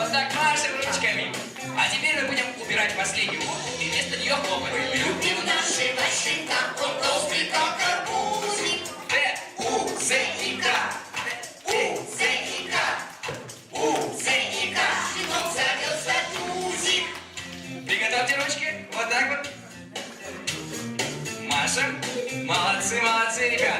Вот так машем ручками. А теперь мы будем убирать последнюю букву и вместо нее хлопать. Любим наши машинка, он толстый, как арбузик. Т, У, З и К. У, З и К. У, З и К. Щенок завелся тузик. Приготовьте ручки. Вот так вот. Машем. Молодцы, молодцы, ребята.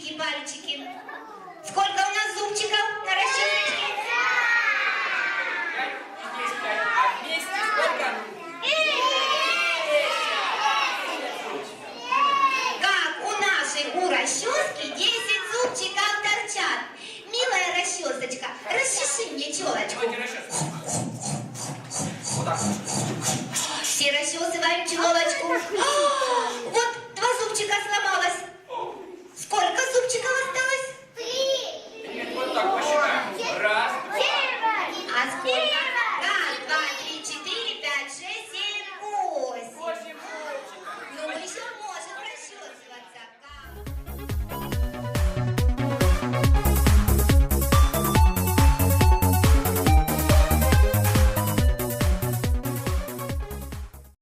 зубчики, пальчики. Сколько у нас зубчиков на? Как у нашей у расчески 10 зубчиков торчат. Милая расчесочка, расчеши мне челочку. Все расчесываем челочку. А, вот